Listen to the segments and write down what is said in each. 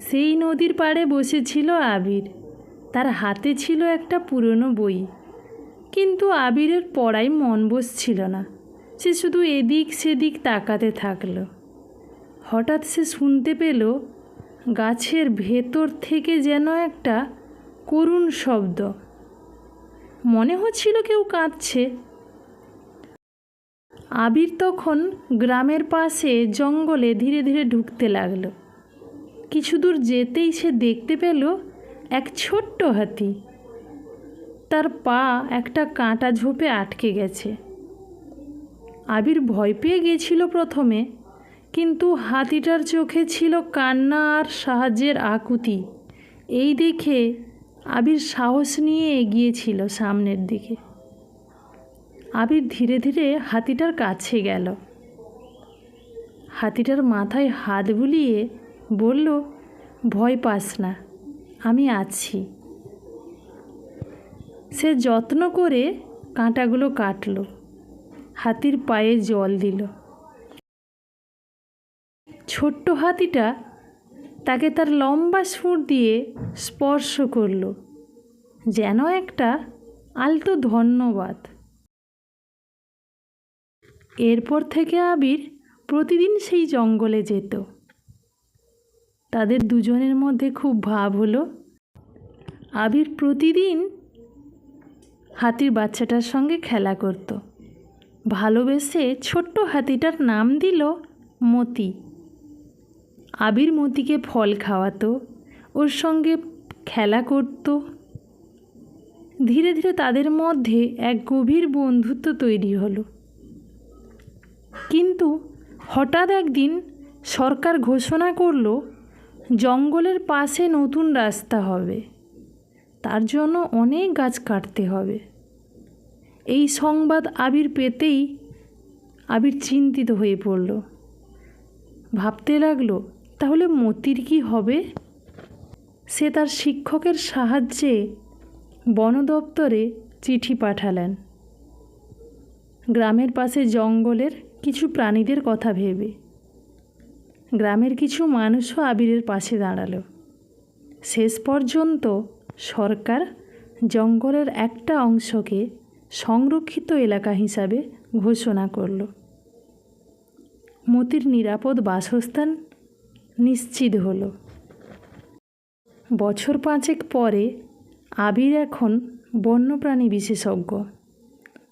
সেই নদীর পাড়ে বসেছিল আবির। তার হাতে ছিল একটা পুরনো বই। কিন্তু আবিরের পড়ায় মন বসছিল না। সে শুধু এদিক সেদিক তাকাতে থাকল। হঠাৎ সে শুনতে পেল গাছের ভেতর থেকে যেন একটা করুণ শব্দ। মনে হচ্ছিল কেউ কাঁদছে। আবির তখন গ্রামের পাশে জঙ্গলে ধীরে ধীরে ঢুকতে লাগল। কিছু দূর যেতেই সে দেখতে পেল এক ছোট্ট হাতি। তার পা একটা কাঁটা ঝোপে আটকে গেছে। আবির ভয় পেয়ে গিয়েছিল প্রথমে, কিন্তু হাতিটার চোখে ছিল কান্না আর সাহায্যের আকুতি। এই দেখে আবির সাহস নিয়ে এগিয়েছিল সামনের দিকে। আবির ধীরে ধীরে হাতিটার কাছে গেল। হাতিটার মাথায় হাত বুলিয়ে বলল, ভয় পাস না, আমি আছি। সে যত্ন করে কাঁটাগুলো কাটলো, হাতির পায়ে জল দিল। ছোট্ট হাতিটা তাকে তার লম্বা সুর দিয়ে স্পর্শ করল, যেন একটা আলতো ধন্যবাদ। এরপর থেকে আবির প্রতিদিন সেই জঙ্গলে যেত। তাদের দুজনের মধ্যে খুব ভাব হলো। আবির প্রতিদিন হাতির বাচ্চাটার সঙ্গে খেলা করত। ভালোবেসে ছোট্ট হাতিটার নাম দিল মতি। আবির মতিকে ফল খাওয়াতো, ওর সঙ্গে খেলা করত। ধীরে ধীরে তাদের মধ্যে এক গভীর বন্ধুত্ব তৈরি হলো। কিন্তু হঠাৎ একদিন সরকার ঘোষণা করল জঙ্গলের পাশে নতুন রাস্তা হবে। তার জন্য অনেক গাছ কাটতে হবে। এই সংবাদ আবির পেতেই আবির চিন্তিত হয়ে পড়ল। ভাবতে লাগল, তাহলে মতির কি হবে? সে তার শিক্ষকের সাহায্যে বন দপ্তরে চিঠি পাঠালেন। গ্রামের পাশে জঙ্গলের কিছু প্রাণীদের কথা ভেবে। গ্রামের কিছু মানুষও আবিরের পাশে দাঁড়াল। শেষ পর্যন্ত সরকার জঙ্গলের একটা অংশকে সংরক্ষিত এলাকা হিসাবে ঘোষণা করল। মতির নিরাপদ বাসস্থান নিশ্চিত হলো। বছর পাঁচেক পরে আবির এখন বন্যপ্রাণী বিশেষজ্ঞ।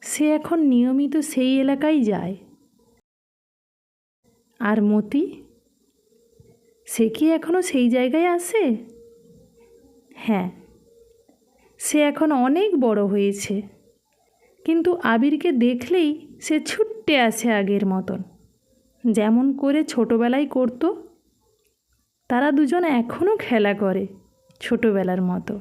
সে এখন নিয়মিত সেই এলাকায় যায়। আর মতি সে কি এখনও সেই জায়গায় আছে? হ্যাঁ সে এখন অনেক বড় হয়েছে। কিন্তু আবিরকে দেখলেই সে ছুট্টে আসে আগের মতন। যেমন করে ছোটোবেলায় করতো, তারা দুজন এখনও খেলা করে ছোটোবেলার মতো।